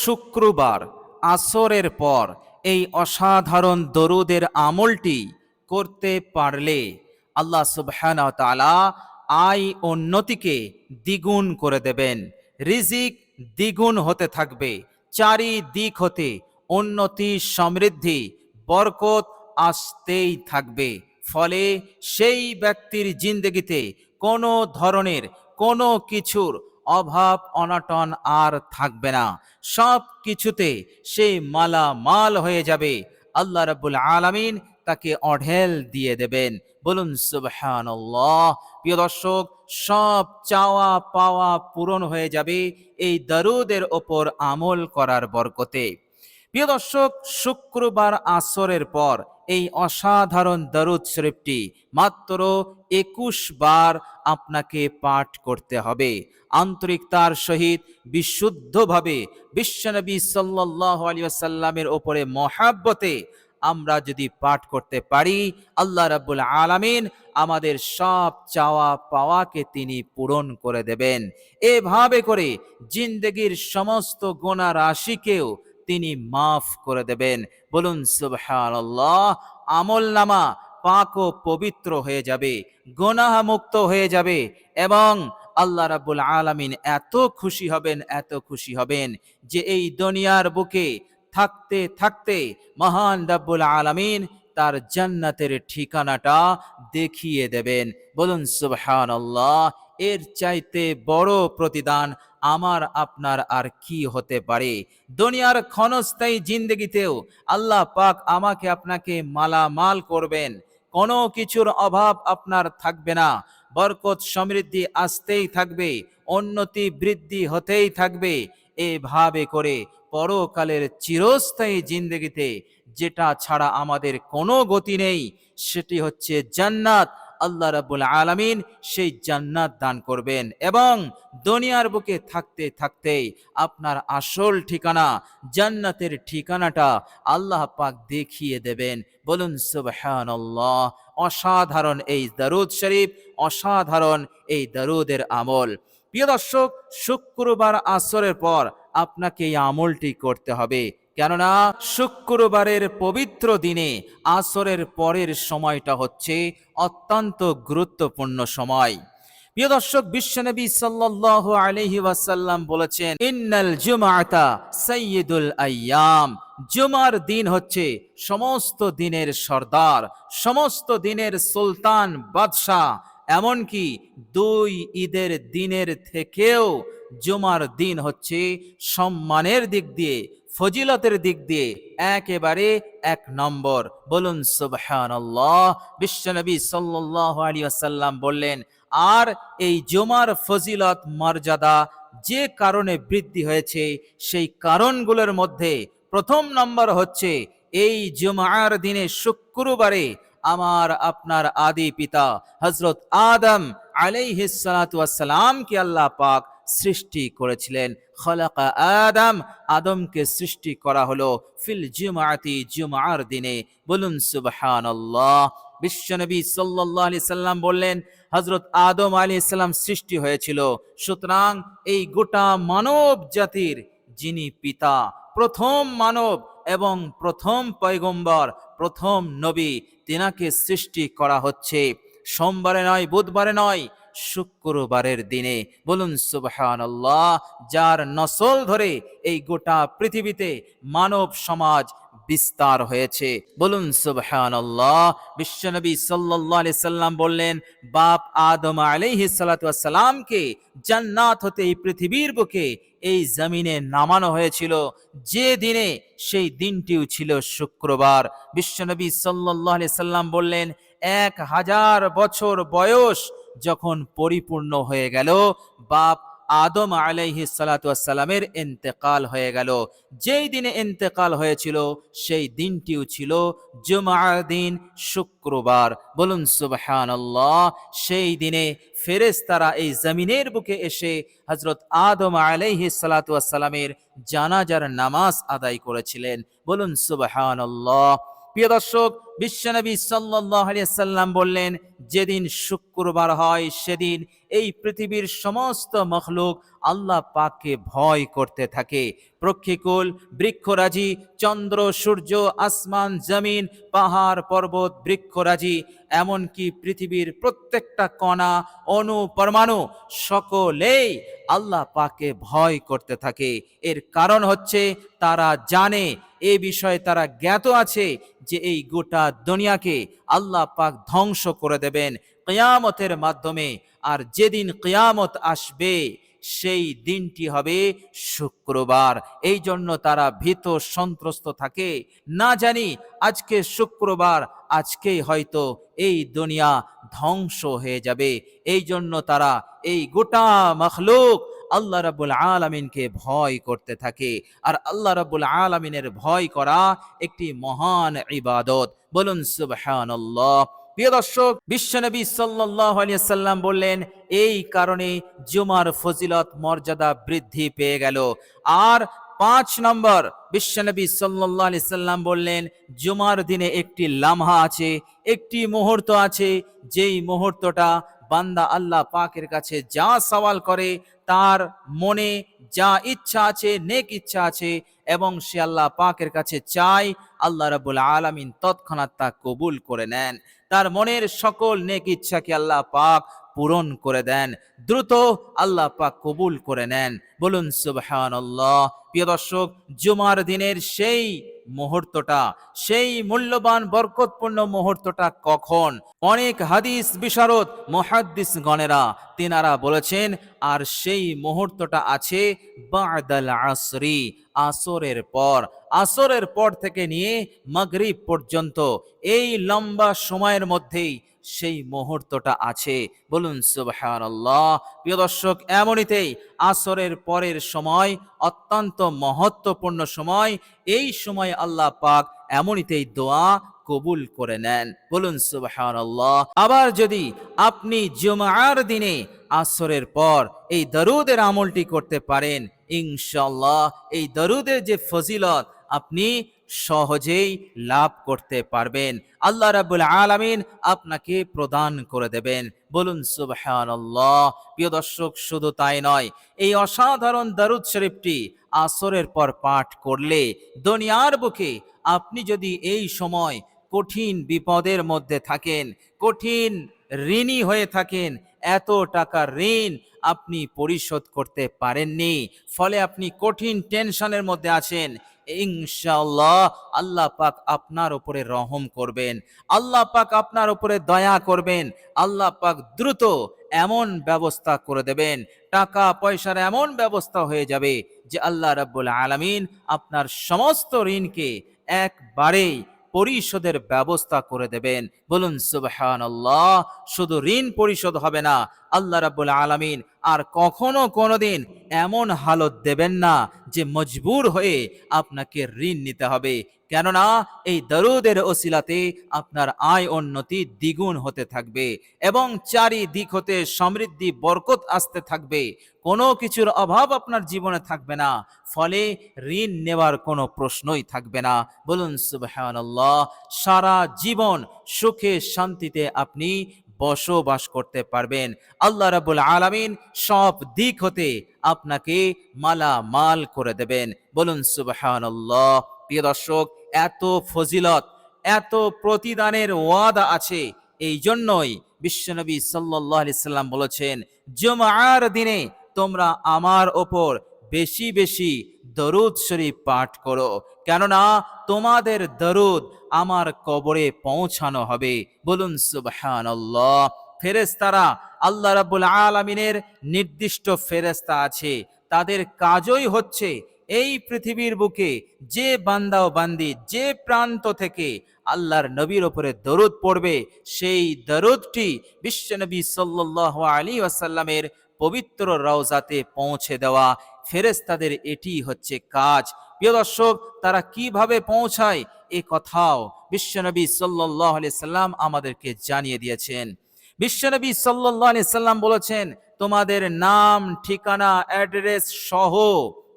শুক্রবার, আসরের পর এই অসাধারণ দরুদের আমলটি করতে পারলে আল্লাহ সুবহানাহু ওয়া আয় উন্নতিকে দ্বিগুণ করে দেবেন। রিজিক দ্বিগুণ হতে থাকবে, চারিদিক হতে উন্নতি, সমৃদ্ধি, বরকত আসতেই থাকবে। ফলে সেই ব্যক্তির জিন্দগিতে কোনো ধরনের কোনো কিছুর অভাব, অনাটন আর থাকবে না। সব কিছুতে সে মালামাল হয়ে যাবে। আল্লাহ রাব্বুল আলামিন তাকে অঢেল দিয়ে দেবেন। বলুন, সুবহানাল্লাহ। প্রিয় দর্শক, সব চাওয়া পাওয়া পূরণ হয়ে যাবে এই দারুদের ওপর আমল করার বরকতে। প্রিয় দর্শক, শুক্রবার আসরের পর এই অসাধারণ দারুদ শরীফটি মাত্র একুশ বার আপনাকে পাঠ করতে হবে। আন্তরিকতার সহিত বিশুদ্ধভাবে বিশ্বনবী সাল্লাহ ওপরে মহাব্বতে আমরা যদি পাঠ করতে পারি, আল্লাহ রাব্বুল আলামিন আমাদের সব চাওয়া পাওয়াকে তিনি পূরণ করে দেবেন। এভাবে করে জিন্দগির সমস্ত গোনা রাশিকেও তিনি মাফ করে দেবেন। বলুন সুবহানাল্লাহ আমল নামা পাক ও পবিত্র হয়ে যাবে গোনাহ মুক্ত হয়ে যাবে এবং আল্লাহ রাব্বুল আলামিন এত খুশি হবেন, এত খুশি হবেন যে এই দুনিয়ার বুকে থাকতে থাকতে মহান রাব্বুল আলামিন তার জান্নাতের ঠিকানাটা দেখিয়ে দেবেন। বলুন, সুবহানাল্লাহ, এর চাইতে বড় প্রতিদান আমার, আপনার আর কি হতে পারে? দুনিয়ার ক্ষণস্থায়ী জিন্দগিতেও আল্লাহ পাক আমাকে, আপনাকে মালামাল করবেন। কোনো কিছুর অভাব আপনার থাকবে না। বরকত সমৃদ্ধি আসতেই থাকবে, উন্নতি বৃদ্ধি হতেই থাকবে। এভাবে করে পরকালের চিরস্থায়ী জিন্দগিতে যেটা ছাড়া আমাদের কোনো গতি নেই, সেটি হচ্ছে জান্নাত। আল্লাহ রাব্বুল আলামিন সেই জান্নাত দান করবেন এবং দুনিয়ার বুকে থাকতে থাকতেই আপনার আসল ঠিকানা, জান্নাতের ঠিকানাটা আল্লাহ পাক দেখিয়ে দেবেন। বলুন, সুবহানাল্লাহ। অসাধারণ এই দারুদ শরীফ, অসাধারণ এই দারুদের আমল। প্রিয় দর্শক, শুক্রবার আসরের পর আপনাকে এই আমলটি করতে হবে। কেননা, শুক্রবারের পবিত্র দিনে আসরের পরের সময়টা হচ্ছে অত্যন্ত গুরুত্বপূর্ণ সময়। প্রিয় দর্শক বিশ্বনবী সাল্লাল্লাহু আলাইহি ওয়াসাল্লাম বলেছেন, ইন্নাল জুমাতা সাইয়্যিদুল আইয়াম। জুমার দিন হচ্ছে সমস্ত দিনের সর্দার, সমস্ত দিনের সুলতান বাদশাহ। এমনকি দুই ঈদের দিনের থেকেও জুমার দিন হচ্ছে সম্মানের দিক দিয়ে, ফজিলতের দিক দিয়ে একেবারে এক নম্বর। বলুন, সুবহানাল্লাহ। বিশ্বনবী সাল্লাল্লাহু আলাইহি ওয়াসাল্লাম বললেন আর এই জুমার ফজিলত, মর্যাদা যে কারণে বৃদ্ধি হয়েছে, সেই কারণগুলোর মধ্যে প্রথম নম্বর হচ্ছে, এই জুমার দিনে শুক্রবারে আমার আপনার আদি পিতা হজরত আদম আলাইহিসালামকে আল্লাহ পাক সৃষ্টি করেছিলেন। খলাকা আদম, আদমকে সৃষ্টি করা হলো ফিল জুমাতি, জুমার দিনে। বলুন সুবহানাল্লাহ। বিশ্বনবী সাল্লাল্লাহু আলাইহি সাল্লাম বললেন হজরত আদম আলী ইসলাম সৃষ্টি হয়েছিল। সুতরাং এই গোটা মানব জাতির যিনি পিতা, প্রথম মানব এবং প্রথম পয়গম্বর, প্রথম নবী, তেনাকে সৃষ্টি করা হচ্ছে। সোমবারে নয়, বুধবারে নয়, শুক্রবারের দিনে। বলুন, সুবহানাল্লাহ, যার নসল ধরে এই গোটা পৃথিবীতে মানব সমাজ বিস্তার হয়েছে। বলুন, সুবহানাল্লাহ। বিশ্বনবী সাল্লাল্লাহু আলাইহি সাল্লাম বললেন, বাপ আদম আলাইহিস সালাতু সালামকে জান্নাত হতে এই পৃথিবীর বুকে এই জমিনে নামানো হয়েছিল। যে দিনে সেই দিনটিও ছিল শুক্রবার। বিশ্বনবী সাল্লাল্লাহু আলাইহি সাল্লাম বললেন, এক হাজার বছর বয়স যখন পরিপূর্ণ হয়ে গেল, বাপ আদম আলাইহি সালামের ইন্তেকাল হয়ে গেল। যেই দিনে ইন্তেকাল হয়েছিল, সেই দিনটিও ছিল জুমার দিন, শুক্রবার। বলুন, সুবহানাল্লাহ, সেই দিনে ফেরেশতারা এই জমিনের বুকে এসে হজরত আদম আলাইহি সালামের জানাজার নামাজ আদায় করেছিলেন। বলুন, সুবহানাল্লাহ। প্রিয় দর্শক বিশ্বনবী আলাইহি সাল্লাম বললেন, যেদিন শুক্রবার হয়, সেদিন এই পৃথিবীর সমস্ত মখলুক আল্লাহ পাককে ভয় করতে থাকে। প্রক্ষিকুল, বৃক্ষরাজি, চন্দ্র, সূর্য, আসমান, জমিন, পাহাড়, পর্বত, বৃক্ষরাজি, এমনকি পৃথিবীর প্রত্যেকটা কণা, অণু, পরমাণু সকলেই আল্লাহ পাকে ভয় করতে থাকে। এর কারণ হচ্ছে তারা জানে, এ বিষয়ে তারা জ্ঞাত আছে যে এই গোটা দুনিয়াকে আল্লাহ পাক ধ্বংস করে দেবেন। কিয়ামতের মাধ্যমে আর যেদিন কিয়ামত আসবে, সেই দিনটি হবে শুক্রবার। এই জন্য তারা ভীত সন্ত্রস্ত থাকে। না জানি আজকে শুক্রবার, আজকেই হয়তো এই দুনিয়া ধ্বংস হয়ে যাবে। এই জন্য তারা এই গোটা মখলুক আল্লাহ রাব্বুল আলামিনকে ভয় করতে থাকে। আর আল্লাহ রাব্বুল আলামিনের ভয় করা একটি মহান ইবাদত। বলুন সুবহানাল্লাহ। প্রিয় দর্শক সাল্লাল্লাহু আলাইহি সাল্লাম বললেন, এই কারণে জুমার ফজিলত, মর্যাদা বৃদ্ধি পেয়ে গেল। আর পাঁচ নম্বর বিশ্বনবী সাল্লাল্লাহু আলাইহি সাল্লাম বললেন, জুমার দিনে একটি লামহা আছে, একটি মুহূর্ত আছে, যেই মুহূর্তটা বান্দা আল্লাহ পাকের কাছে যা সওয়াল করে তার মনে যা ইচ্ছা আছে, নেক ইচ্ছা আছে এবং সে আল্লাহ পাকের কাছে চায়, আল্লাহ রাব্বুল আলামিন তৎক্ষণাৎ তা কবুল করে নেন। তার মনের সকল নেক ইচ্ছাকে আল্লাহ পাক পূরণ করে দেন। দ্রুত আল্লাহ পাক কবুল করে নেন। বলুন, সুবহানাল্লাহ। প্রিয় দর্শক, জুমার দিনের সেই মুহূর্তটা, সেই মূল্যবান, বরকতপূর্ণ মুহূর্তটা কখন? অনেক হাদিস বিশারদ মহাদ্দিস গণেরা তিনারা বলেছেন, আর সেই মুহূর্তটা আছে বাদাল আসরি, আসরের পর। আসরের পর থেকে নিয়ে মাগরিব পর্যন্ত। এই লম্বা সময়ের মধ্যেই সেই মুহূর্তটা আছে। বলুন, সুবহানাল্লাহ। প্রিয় দর্শক, এমনিতেই আসরের পরের সময়, অত্যন্ত মহত্বপূর্ণ সময়, এই সময় আল্লাহ পাক এমনিতেই দোয়া কবুল করে নেন। বলুন, সুবহানাল্লাহ। আবার যদি আপনি জুমার দিনে আসরের পর এই দরুদের আমলটি করতে পারেন ইনশাল্লাহ এই দরুদের যে ফজিলত, আপনি সহজেই লাভ করতে পারবেন। আল্লাহ রাব্বুল আলামিন আপনাকে প্রদান করে দেবেন। বলুন, সুবহানাল্লাহ। প্রিয় দর্শক, শুধু তাই নয়, এই অসাধারণ দারুদ শরীফটি আসরের পর পাঠ করলে দুনিয়ার বুকে আপনি যদি এই সময় কঠিন বিপদের মধ্যে থাকেন, কঠিন ঋণী হয়ে থাকেন, এত টাকা ঋণ আপনি পরিশোধ করতে পারেননি। ফলে আপনি কঠিন টেনশনের মধ্যে আছেন। ইনশাআল্লাহ আল্লাহ পাক আপনার উপরে রহম করবেন, আল্লাহ পাক আপনার উপরে দয়া করবেন, আল্লাহ পাক দ্রুত এমন ব্যবস্থা করে দেবেন, টাকা পয়সার এমন ব্যবস্থা হয়ে যাবে যে আল্লাহ রাব্বুল আলামিন আপনার সমস্ত ঋণকে একবারেই পরিশোধের ব্যবস্থা করে দেবেন। বলুন সুবহানাল্লাহ, শুধু ঋণ পরিশোধ হবে না আল্লাহ রাব্বুল আলামিন আর কখনো কোনোদিন এমন হালত দেবেন না যে মজবুর হয়ে আপনাকে ঋণ নিতে হবে। কেননা এই দরুদের ওসিলাতে আপনার আয় উন্নতি দ্বিগুণ হতে থাকবে এবং চারিদিক হতে সমৃদ্ধি, বরকত আসতে থাকবে। কোনো কিছুর অভাব আপনার জীবনে থাকবে না, ফলে ঋণ নেওয়ার কোনো প্রশ্নই থাকবে না। বলুন সুবহানাল্লাহ, সারা জীবন সুখে শান্তিতে আপনি বসবাস করতে পারবেন। আল্লাহ রাবুল আলামিন সব দিক হতে আপনাকে মালা মাল করে দেবেন। বলুন, সুবহানাল্লাহ। প্রিয় দর্শক, এত ফজিলত, এত প্রতিদানের ওয়াদা আছে। এই জন্যই বিশ্বনবী আলাইহি সাল্লাম বলেছেন, জুমার দিনে তোমরা আমার ওপর বেশি বেশি দরুদ শরীফ পাঠ করো। কেননা তোমাদের দরুদ আমার কবরে পৌঁছানো হবে। বলুন, সুবহানাল্লাহ। ফেরেশতারা আল্লাহ রাব্বুল আলামিনের নির্দিষ্ট ফেরেশতা আছে। তাদের কাজই হচ্ছে এই পৃথিবীর বুকে যে বান্দা ও বান্দি যে প্রান্ত থেকে আল্লাহর নবীর ওপরে দরুদ পড়বে, সেই দরুদটি বিশ্বনবী সাল্লাল্লাহু আলী ওয়াসাল্লামের পবিত্র রওজাতে পৌঁছে দেওয়া। ফেরেশতাদের এটি হচ্ছে কাজ। প্রিয় দর্শক, তারা কীভাবে পৌঁছায়? এ কথাও বিশ্বনবী আলাইহি সাল্লাম আমাদেরকে জানিয়ে দিয়েছেন। বিশ্বনবী আলাইহি সাল্লাম বলেছেন, তোমাদের নাম, ঠিকানা, অ্যাড্রেস সহ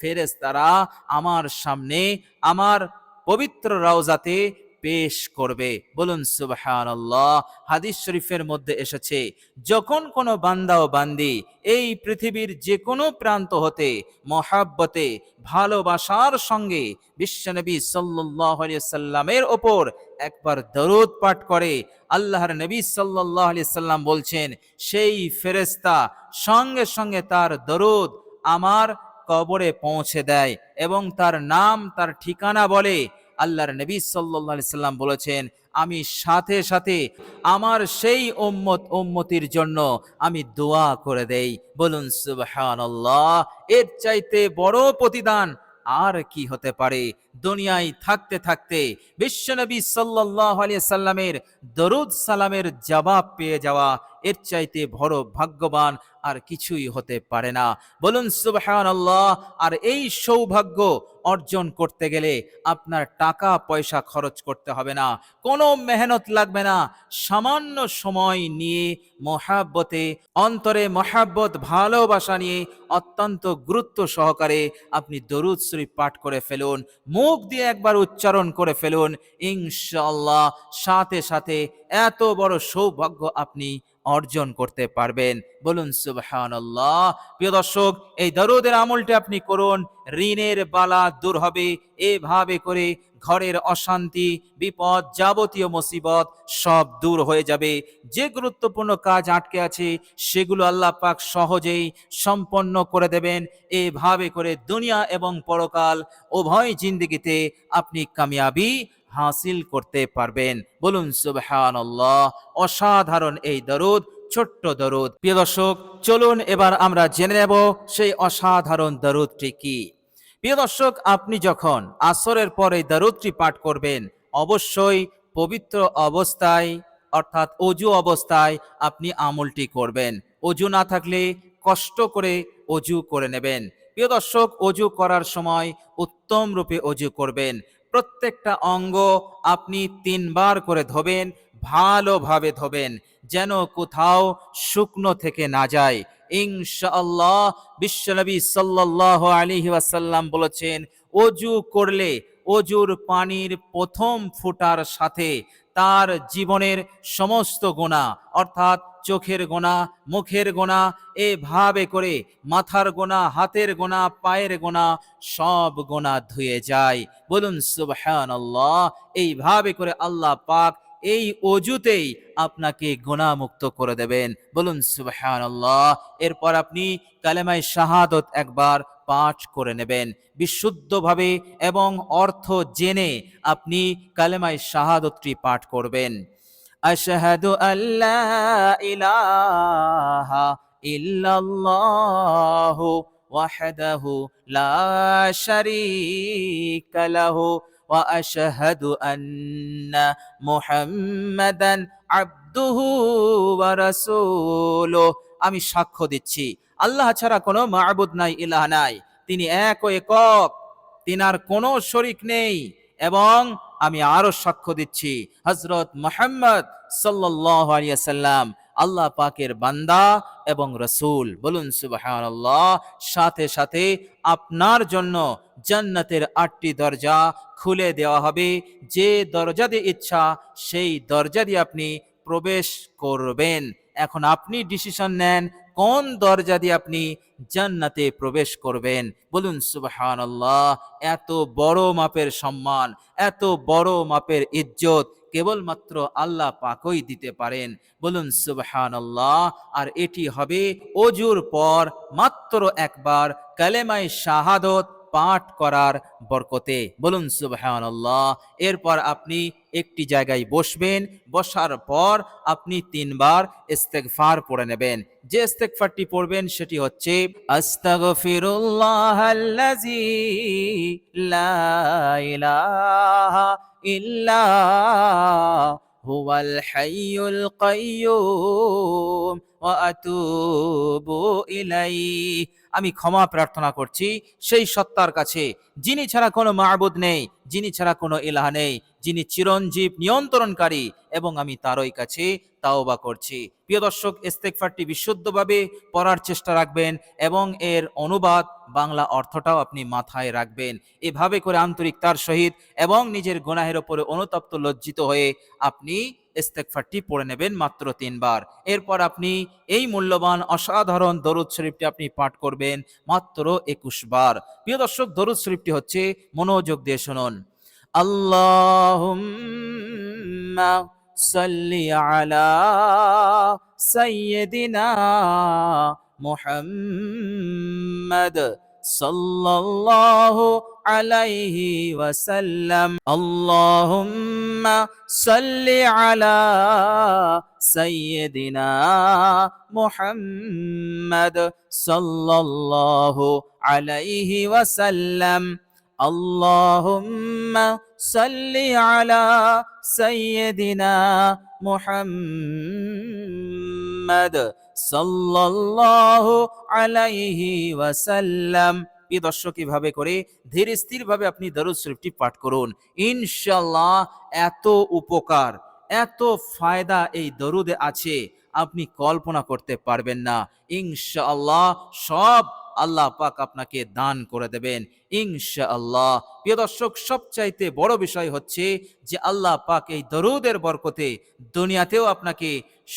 ফেরেশতারা আমার সামনে, আমার পবিত্র রওজাতে পেশ করবে। বলুন, সুবহানাল্লাহ, হাদিস শরীফের মধ্যে এসেছে, যখন কোনো বান্দা ও বান্দি এই পৃথিবীর যে কোনো প্রান্ত হতে মহাব্বতে, ভালোবাসার সঙ্গে বিশ্বনবী সাল্লাহ ওপর একবার দরুদ পাঠ করে, আল্লাহর নবী সাল্লাহ আলি সাল্লাম বলছেন, সেই ফেরেস্তা সঙ্গে সঙ্গে তার দরুদ আমার কবরে পৌঁছে দেয় এবং তার নাম, তার ঠিকানা বলে আল্লাহর নবী সাল্লাহ আলি সাল্লাম বলেছেন, আমি সাথে সাথে আমার সেই উম্মত উম্মতির জন্য আমি দোয়া করে দেই। বলুন, সুবহানাল্লাহ, এর চাইতে বড় প্রতিদান আর কি হতে পারে? দুনিয়ায় থাকতে থাকতে বিশ্বনবী সাল্লাহ আলিয়া সাল্লামের দরুদ সালামের জবাব পেয়ে যাওয়া এর চাইতে বড় ভাগ্যবান আর কিছুই হতে পারে না। বলুন সুবহান আল্লাহ আর এই সৌভাগ্য অর্জন করতে গেলে আপনার টাকা পয়সা খরচ করতে হবে না। কোনো মেহনত লাগবে না। সামান্য সময় নিয়ে মহাব্বতে, অন্তরে মহাব্বত, ভালোবাসা নিয়ে অত্যন্ত গুরুত্ব সহকারে আপনি দরুদ শরীফ পাঠ করে ফেলুন, মুখ দিয়ে একবার উচ্চারণ করে ফেলুন ইনশাল্লাহ সাথে সাথে এত বড় সৌভাগ্য আপনি অর্জন করতে পারবেন। বলুন, সুবহানাল্লাহ। প্রিয় দর্শক, এই দরুদের আমলটি আপনি করুন, ঋণের বালা দূর হবে। এভাবে করে ঘরের অশান্তি, বিপদ, যাবতীয় মুসিবত সব দূর হয়ে যাবে। যে গুরুত্বপূর্ণ কাজ আটকে আছে, সেগুলো আল্লাহ পাক সহজেই সম্পন্ন করে দেবেন। এভাবে করে দুনিয়া এবং পরকাল উভয় জিন্দিগিতে আপনি কামিয়াবি হাসিল করতে পারবেন। বলুন, সুবহানাল্লাহ, অসাধারণ এই দরুদ, ছোট্ট দরুদ। প্রিয় দর্শক, চলুন এবার আমরা জেনে নেব সেই অসাধারণ দরুদটি কি। প্রিয় দর্শক, আপনি যখন আসরের পর এই দরুদটি পাঠ করবেন, অবশ্যই পবিত্র অবস্থায়, অর্থাৎ অজু অবস্থায় আপনি আমলটি করবেন। অজু না থাকলে কষ্ট করে অজু করে নেবেন। প্রিয় দর্শক, অজু করার সময় উত্তম রূপে অজু করবেন। প্রত্যেকটা অঙ্গ আপনি তিনবার করে ধোবেন, ভালোভাবে ধোবেন, যেন কোথাও শুকনো থেকে না যায়। ইনশাআল্লাহ বিশ্বনবী সাল্লাহ আলাইহি ওয়াসাল্লাম বলেছেন, অজু করলে অজুর পানির প্রথম ফুটার সাথে তার জীবনের সমস্ত গোনা, অর্থাৎ চোখের গোনা, মুখের গোনা, এভাবে করে মাথার গোনা, হাতের গোনা, পায়ের গোনা, সব গোনা ধুয়ে যায়। বলুন, সুবহানাল্লাহ, এইভাবে করে আল্লাহ পাক এই অজুতেই আপনাকে গুণামুক্ত করে দেবেন। বলুন, সুবহানাল্লাহ, এরপর আপনি কালেমায় শাহাদত একবার পাঠ করে নেবেন। বিশুদ্ধভাবে এবং অর্থ জেনে আপনি কালেমায় শাহাদতটি পাঠ করবেন। আশহাদু আল্লা ইলাহা ইল্লাল্লাহু ওয়াহদাহু লা শারীকা লাহু আন্না মুহাম্মাদান আবদুহু ওয়া রাসূলুহু। আমি সাক্ষ্য দিচ্ছি আল্লাহ ছাড়া কোনো মাহবুদ নাই, ইলাহ নাই। তিনি এক ও একক। তিনার কোনো শরিক নেই। এবং আমি আরও সাক্ষ্য দিচ্ছি হজরত মোহাম্মদ আলিয়াল্লাম আল্লাহ পাকের বান্দা এবং রসুল। বলুন সুবহানাল্লাহ। সাথে সাথে আপনার জন্য জান্নাতের আটটি দরজা খুলে দেওয়া হবে। যে দরজা দিয়ে ইচ্ছা, সেই দরজা দিয়ে আপনি প্রবেশ করবেন। এখন আপনি ডিসিশন নেন কোন দরজা দিয়ে আপনি জান্নাতে প্রবেশ করবেন? বলুন, সুবহানাল্লাহ, এত বড় মাপের সম্মান, এত বড় মাপের ইজ্জত কেবলমাত্র আল্লাহ পাকই দিতে পারেন। বলুন, সুবহানাল্লাহ, আর এটি হবে অজুর পর মাত্র একবার কালেমাই শাহাদত পাঠ করার বরকতে। বলুন, সুবহানাল্লাহ। এরপর আপনি একটি জায়গায় বসবেন, বসার পর আপনি তিনবার ইস্তেগফার পড়ে নেবেন। যে ইস্তেগফারটি পড়বেন সেটি হচ্ছে ইলাহা ইল্লা আমি ক্ষমা প্রার্থনা করছি। সেই সত্তার কাছে, যিনি ছাড়া কোনো মাহবুদ নেই, যিনি ছাড়া কোনো ইলাহ নেই, যিনি চিরঞ্জীব, নিয়ন্ত্রণকারী এবং আমি তারই কাছে তাওবা করছি। প্রিয় দর্শক ইস্তেকফারটি বিশুদ্ধভাবে পড়ার চেষ্টা রাখবেন এবং এর অনুবাদ বাংলা অর্থটাও আপনি মাথায় রাখবেন। এভাবে করে আন্তরিকতার সহিত এবং নিজের গুনাহের ওপরে অনুতপ্ত লজ্জিত হয়ে আপনি ইস্তেকফারটি পড়ে নেবেন মাত্র তিনবার। এরপর আপনি এই মূল্যবান অসাধারণ দরুদ শরীফটি আপনি পাঠ করবেন মাত্র একুশ বার। প্রিয় দর্শক, দরুদ শরীফটি হচ্ছে মনোযোগ দিয়ে শুনুন। আল্লাহ সাল্লি আলা সাইয়্যিদিনা মুহাম্মাদ সাল্লাল্লাহু আলাইহি ওয়াসাল্লাম। আল্লাহুম্মা اللهم صل على سيدنا محمد صلى الله عليه وسلم. اللهم صل على سيدنا محمد صلى الله عليه وسلم. প্রিয় দর্শক এভাবে করে ধীর স্থির ভাবে আপনি দরুদ শরীফটি পাঠ করুন। ইনশাল্লাহ এত উপকার, এত ফায়দা এই দরুদে আছে, আপনি কল্পনা করতে পারবেন না। ইনশাআল্লাহ সব আল্লাহ পাক আপনাকে দান করে দেবেন। ইনশাআল্লাহ। প্রিয় দর্শক, সবচাইতে বড় বিষয় হচ্ছে যে আল্লাহ পাক এই দরুদের বরকতে দুনিয়াতেও আপনাকে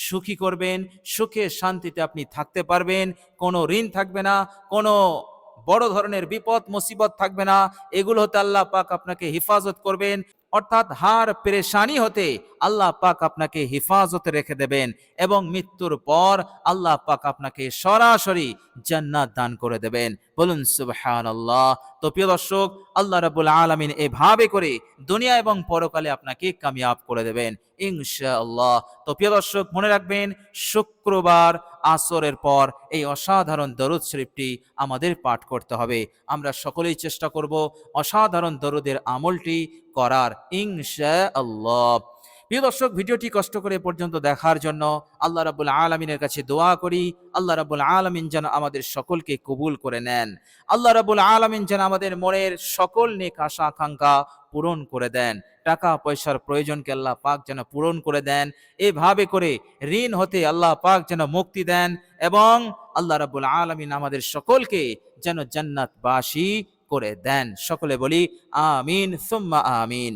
সুখী করবেন, সুখে শান্তিতে আপনি থাকতে পারবেন, কোনো ঋণ থাকবে না, কোনো বড় ধরনের বিপদ, মুসিবত থাকবে না। এগুলো হতে আল্লাহ পাক আপনাকে হেফাজত করবেন। অর্থাৎ হার পেরেশানি হতে আল্লাহ পাক আপনাকে হেফাজতে রেখে দেবেন এবং মৃত্যুর পর আল্লাহ পাক আপনাকে সরাসরি জান্নাত দান করে দেবেন। বলুন সুবহান আল্লাহ তো প্রিয় দর্শক, আল্লাহ রাবুল আলমিন এভাবে করে দুনিয়া এবং পরকালে আপনাকে কামিয়াব করে দেবেন, ইনশাআল্লাহ। তো প্রিয় দর্শক, মনে রাখবেন, শুক্রবার আসরের পর এই অসাধারণ দরুদ শরীফটি আমাদের পাঠ করতে হবে। আমরা সকলেই চেষ্টা করব অসাধারণ দরুদের আমলটি করার ইনশা আল্লাহ প্রিয় দর্শক, ভিডিওটি কষ্ট করে পর্যন্ত দেখার জন্য আল্লাহ রাবুল আলমিনের কাছে দোয়া করি। আল্লাহ রাবুল আলমিন যেন আমাদের সকলকে কবুল করে নেন। আল্লাহ রাবুল আলমিন যেন আমাদের মনের সকল নেক আশা, আকাঙ্ক্ষা পূরণ করে দেন। টাকা, পয়সার প্রয়োজনকে আল্লাহ পাক যেন পূরণ করে দেন। এভাবে করে ঋণ হতে আল্লাহ পাক যেন মুক্তি দেন এবং আল্লাহ রাবুল আলমিন আমাদের সকলকে যেন জান্নাতবাসী করে দেন। সকলে বলি, আমিন, সুম্মা আমিন।